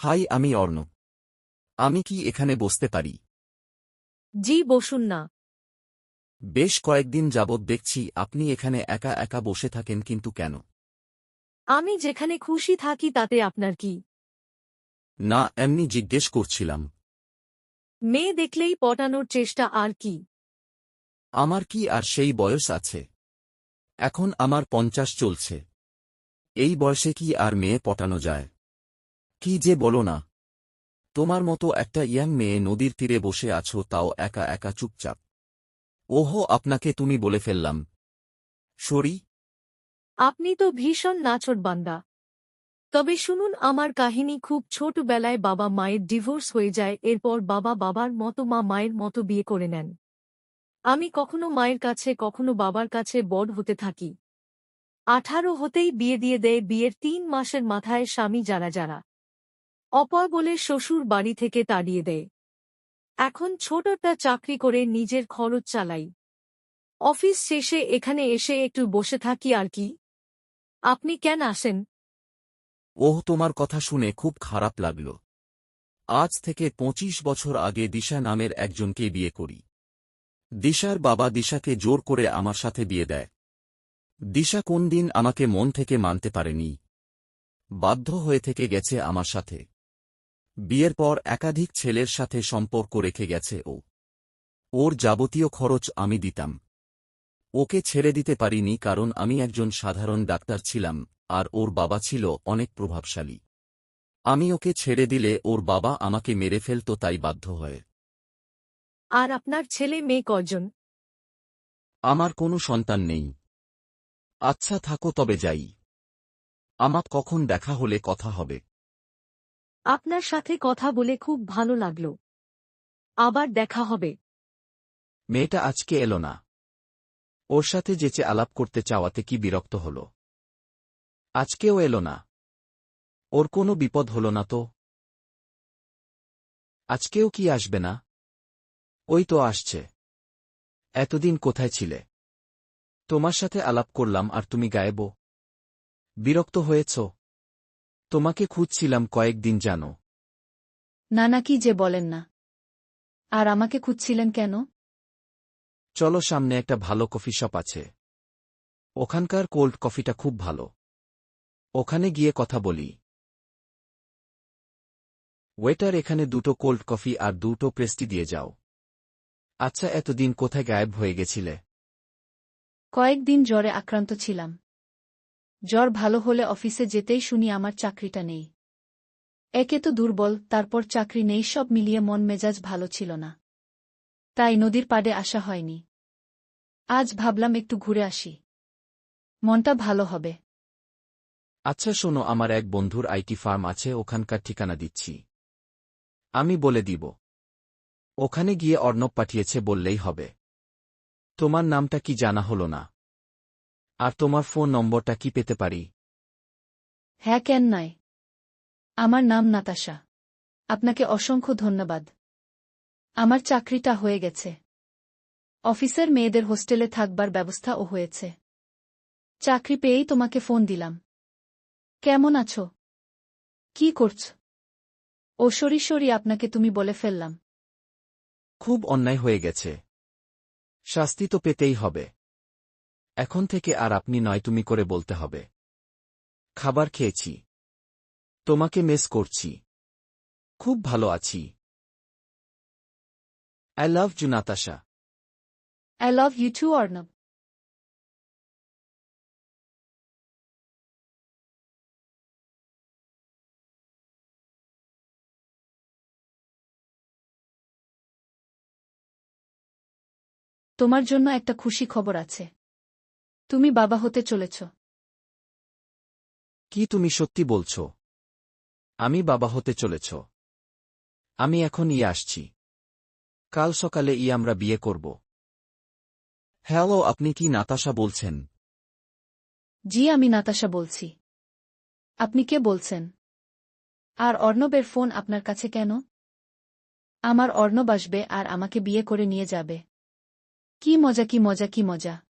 High আমি অর্ণব আমি কি এখানে বসতে পারি? জি বসুন না। বেশ কয়েকদিন যাবৎ দেখছি আপনি এখানে একা একা বসে থাকেন কিন্তু কেন? আমি যেখানে খুশি থাকি তাতে আপনার কি? না এমনি জিজ্ঞেস করছিলাম। মেয়ে দেখলেই পটানোর চেষ্টা আর কি? আমার কি আর সেই বয়স আছে? এখন আমার পঞ্চাশ চলছে। এই বয়সে কি আর মেয়ে পটানো যায়? কি যে বলো না। তোমার মতো একটা ইয়াং মেয়ে নদীর তীরে বসে আছো, তাও একা একা চুপচাপ। ওহো, আপনাকে তুমি বলে ফেললাম। সরি। আপনি তো ভীষণ নাচট বান্দা তবে শুনুন, আমার কাহিনী খুব ছোটবেলায় বাবা মায়ের ডিভোর্স হয়ে যায়, এরপর বাবা বাবার মতো মা মায়ের মতো বিয়ে করে নেন। আমি কখনো মায়ের কাছে, কখনো বাবার কাছে বড় হতে থাকি। আঠারো হতেই বিয়ে দিয়ে দেয়, বিয়ের তিন মাসের মাথায় স্বামী যারা যারা। অপর বলে শ্বশুর বাড়ি থেকে তাড়িয়ে দেয়। এখন ছোটটা চাকরি করে নিজের খরচ চালাই। অফিস শেষে এখানে এসে একটু বসে থাকি আর কি। আপনি কেন আসেন? ওহ, তোমার কথা শুনে খুব খারাপ লাগল। আজ থেকে পঁচিশ বছর আগে দিশা নামের একজনকে বিয়ে করি। দিশার বাবা দিশাকে জোর করে আমার সাথে বিয়ে দেয়। দিশা কোন দিন আমাকে মন থেকে মানতে পারেনি। বাধ্য হয়ে থেকে গেছে আমার সাথে। বিয়ের পর একাধিক ছেলের সাথে সম্পর্ক রেখে গেছে ও। ওর যাবতীয় খরচ আমি দিতাম। ওকে ছেড়ে দিতে পারিনি কারণ আমি একজন সাধারণ ডাক্তার ছিলাম আর ওর বাবা ছিল অনেক প্রভাবশালী। আমি ওকে ছেড়ে দিলে ওর বাবা আমাকে মেরে ফেলত তাই বাধ্য হয়ে। আর আপনার ছেলে মেয়ে কজন? আমার কোনো সন্তান নেই। আচ্ছা থাকো তবে যাই। আমার কখন দেখা হলে কথা হবে। আপনার সাথে কথা বলে খুব ভালো লাগল। আবার দেখা হবে। মেয়েটা আজকে এলো না। ওর সাথে যেচে আলাপ করতে চাওয়াতে কি বিরক্ত হল? আজকেও এলো না। ওর কোনো বিপদ হল না তো? আজকেও কি আসবে না? ওই তো আসছে। এতদিন কোথায় ছিলে? তোমার সাথে আলাপ করলাম আর তুমি গায়েব। বিরক্ত হয়েছ? তোমাকে খুঁজছিলাম কয়েকদিন জানো। না না কি যে বলেন না। আর আমাকে খুঁজছিলেন কেন? চলো সামনে একটা ভালো কফি শপ আছে। ওখানকার কোল্ড কফিটা খুব ভালো। ওখানে গিয়ে কথা বলি। ওয়েটার এখানে দুটো কোল্ড কফি আর দুটো প্রেস্টি দিয়ে যাও। আচ্ছা এতদিন কোথায় গায়েব হয়ে গেছিলে? কয়েকদিন জ্বরে আক্রান্ত ছিলাম। জ্বর ভালো হলে অফিসে যেতেই শুনি আমার চাকরিটা নেই। একে তো দুর্বল, তারপর চাকরি নেই, সব মিলিয়ে মন মেজাজ ভালো ছিল না। তাই নদীর পাড়ে আসা হয়নি। আজ ভাবলাম একটু ঘুরে আসি। মনটা ভালো হবে। আচ্ছা শোনো, আমার এক বন্ধুর আইটি ফার্ম আছে, ওখানকার ঠিকানা দিচ্ছি। আমি বলে দিব। ওখানে গিয়ে অর্ণব পাঠিয়েছে বললেই হবে। তোমার নামটা কি জানা হল না? আর তোমার ফোন নম্বরটা কি পেতে পারি? হ্যাঁ কেন নয় আমার নাম নাতাশা। আপনাকে অসংখ্য ধন্যবাদ। আমার চাকরিটা হয়ে গেছে। অফিসের মেয়েদের হোস্টেলে থাকবার ব্যবস্থাও হয়েছে। চাকরি পেয়েই তোমাকে ফোন দিলাম। কেমন আছো? কি করছ? ও সরি সরি আপনাকে তুমি বলে ফেললাম। খুব অন্যায় হয়ে গেছে। শাস্তি তো পেতেই হবে। এখন থেকে আর আপনি নয়, তুমি করে বলতে হবে। খাবার খেয়েছি। তোমাকে মিস করছি। খুব ভালো আছি। I love you Natasha I love you too Arnab তোমার জন্য একটা খুশি খবর আছে। তুমি বাবা হতে চলেছ। কি তুমি সত্যি বলছ? আমি বাবা হতে চলেছ। আমি এখন ই আসছি। কাল সকালে ই আমরা বিয়ে করব। হ্যালো আপনি কি নাতাশা বলছেন? জি আমি নাতাশা বলছি। আপনি কে বলছেন? আর অর্ণবের ফোন আপনার কাছে কেন? আমার অর্ণব আসবে আর আমাকে বিয়ে করে নিয়ে যাবে। কি মজা কি মজা কি মজা।